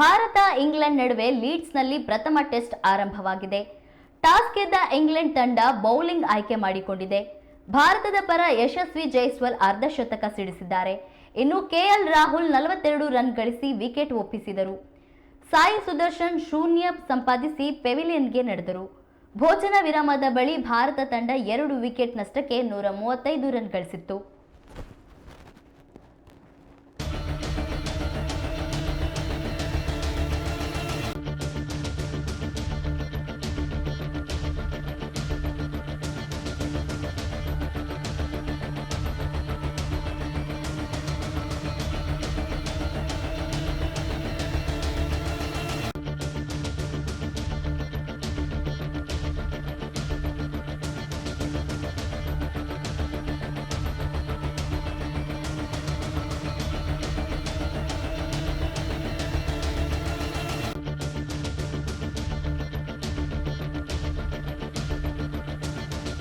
Bharat England ನಡುವೆ ಲೀಡ್ಸ್ನಲ್ಲಿ ಪ್ರಥಮ test ಆರಂಭವಾಗಿದೆ. ಟಾಸ್ ಗೆದ್ದ ಇಂಗ್ಲೆಂಡ್ ತಂಡ ಬೌಲಿಂಗ್ ಆಯ್ಕೆ ಮಾಡಿಕೊಂಡಿದೆ. ಭಾರತದ ಪರ ಯಶಸ್ವಿ ಜೈಸ್ವಾಲ್ ಅರ್ಧಶತಕ ಸಿಡಿಸಿದ್ದಾರೆ. ಇನ್ನು ಕೆಎಲ್ ರಾಹುಲ್ ನಲವತ್ತೆರಡು ರನ್ ಗಳಿಸಿ ವಿಕೆಟ್ ಒಪ್ಪಿಸಿದರು. ಸಾಯಿ ಸುದರ್ಶನ್ ಶೂನ್ಯ ಸಂಪಾದಿಸಿ ಪೆವಿಲಿಯನ್ಗೆ ನಡೆದರು. ಭೋಜನ ವಿರಾಮದ ಬಳಿ ಭಾರತ ತಂಡ ಎರಡು ವಿಕೆಟ್ ನಷ್ಟಕ್ಕೆ ನೂರ ಮೂವತ್ತೈದು ರನ್ ಗಳಿಸಿತ್ತು.